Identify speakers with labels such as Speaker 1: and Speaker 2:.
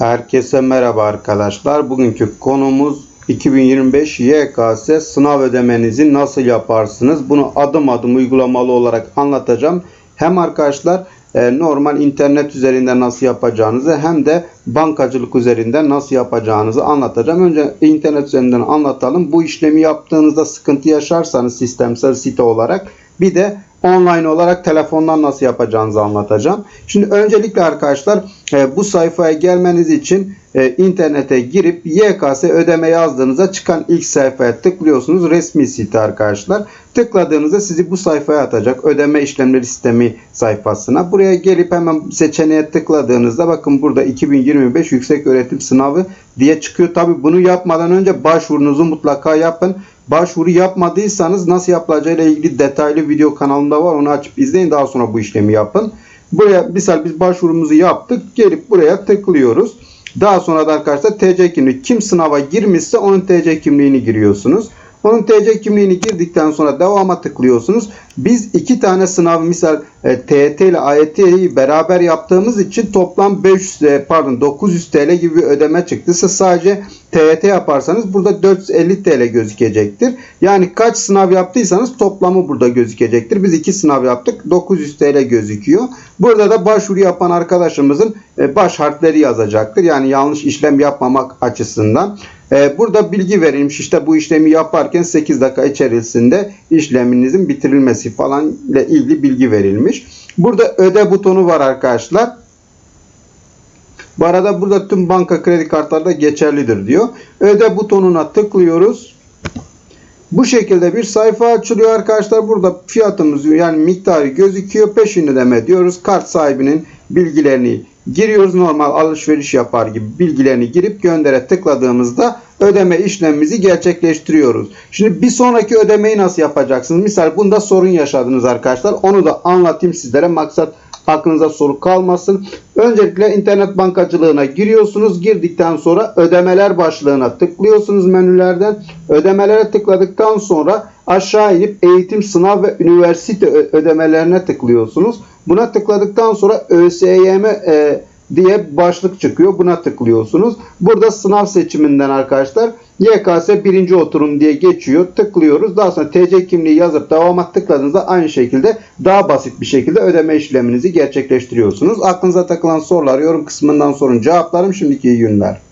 Speaker 1: Herkese merhaba arkadaşlar. Bugünkü konumuz 2025 YKS sınav ödemenizi nasıl yaparsınız? Bunu adım adım uygulamalı olarak anlatacağım. Hem arkadaşlar e, normal internet üzerinden nasıl yapacağınızı hem de bankacılık üzerinden nasıl yapacağınızı anlatacağım. Önce internet üzerinden anlatalım. Bu işlemi yaptığınızda sıkıntı yaşarsanız sistemsel site olarak bir de online olarak telefondan nasıl yapacağınızı anlatacağım. Şimdi öncelikle arkadaşlar e, bu sayfaya gelmeniz için e, internete girip YKS ödeme yazdığınızda çıkan ilk sayfaya tıklıyorsunuz. Resmi site arkadaşlar. Tıkladığınızda sizi bu sayfaya atacak. Ödeme işlemleri sistemi sayfasına. Buraya gelip hemen seçeneğe tıkladığınızda bakın burada 2025 yüksek öğretim sınavı diye çıkıyor. Tabi bunu yapmadan önce başvurunuzu mutlaka yapın. Başvuru yapmadıysanız nasıl yapılacağıyla ilgili detaylı video kanalımda var. Onu açıp izleyin. Daha sonra bu işlemi yapın. Buraya misal biz başvurumuzu yaptık. Gelip buraya tıklıyoruz. Daha sonra da arkadaşlar TC kimliği kim sınava girmişse onun TC kimliğini giriyorsunuz. Onun TC kimliğini girdikten sonra devama tıklıyorsunuz. Biz iki tane sınav misal e, TET ile AYT'yi beraber yaptığımız için toplam 500 e, pardon 900 TL gibi bir ödeme çıktı. Siz sadece TYT yaparsanız burada 450 TL gözükecektir. Yani kaç sınav yaptıysanız toplamı burada gözükecektir. Biz iki sınav yaptık. 900 TL gözüküyor. Burada da başvuru yapan arkadaşımızın e, baş harfleri yazacaktır. Yani yanlış işlem yapmamak açısından. E, burada bilgi verilmiş. İşte bu işlemi yaparken 8 dakika içerisinde işleminizin bitirilmesi falan ile ilgili bilgi verilmiş. Burada öde butonu var arkadaşlar. Bu arada burada tüm banka kredi kartları geçerlidir diyor. Öde butonuna tıklıyoruz. Bu şekilde bir sayfa açılıyor arkadaşlar. Burada fiyatımız yani miktarı gözüküyor. Peşin ödeme diyoruz. Kart sahibinin bilgilerini giriyoruz. Normal alışveriş yapar gibi bilgilerini girip göndere tıkladığımızda ödeme işlemimizi gerçekleştiriyoruz. Şimdi bir sonraki ödemeyi nasıl yapacaksınız? Misal bunda sorun yaşadınız arkadaşlar. Onu da anlatayım sizlere. Maksat aklınıza soru kalmasın. Öncelikle internet bankacılığına giriyorsunuz. Girdikten sonra ödemeler başlığına tıklıyorsunuz menülerden. Ödemelere tıkladıktan sonra aşağı inip eğitim, sınav ve üniversite ödemelerine tıklıyorsunuz. Buna tıkladıktan sonra ÖSYM e, diye başlık çıkıyor. Buna tıklıyorsunuz. Burada sınav seçiminden arkadaşlar YKS birinci oturum diye geçiyor. Tıklıyoruz. Daha sonra TC kimliği yazıp devama tıkladığınızda aynı şekilde daha basit bir şekilde ödeme işleminizi gerçekleştiriyorsunuz. Aklınıza takılan sorular yorum kısmından sorun cevaplarım. Şimdiki günler.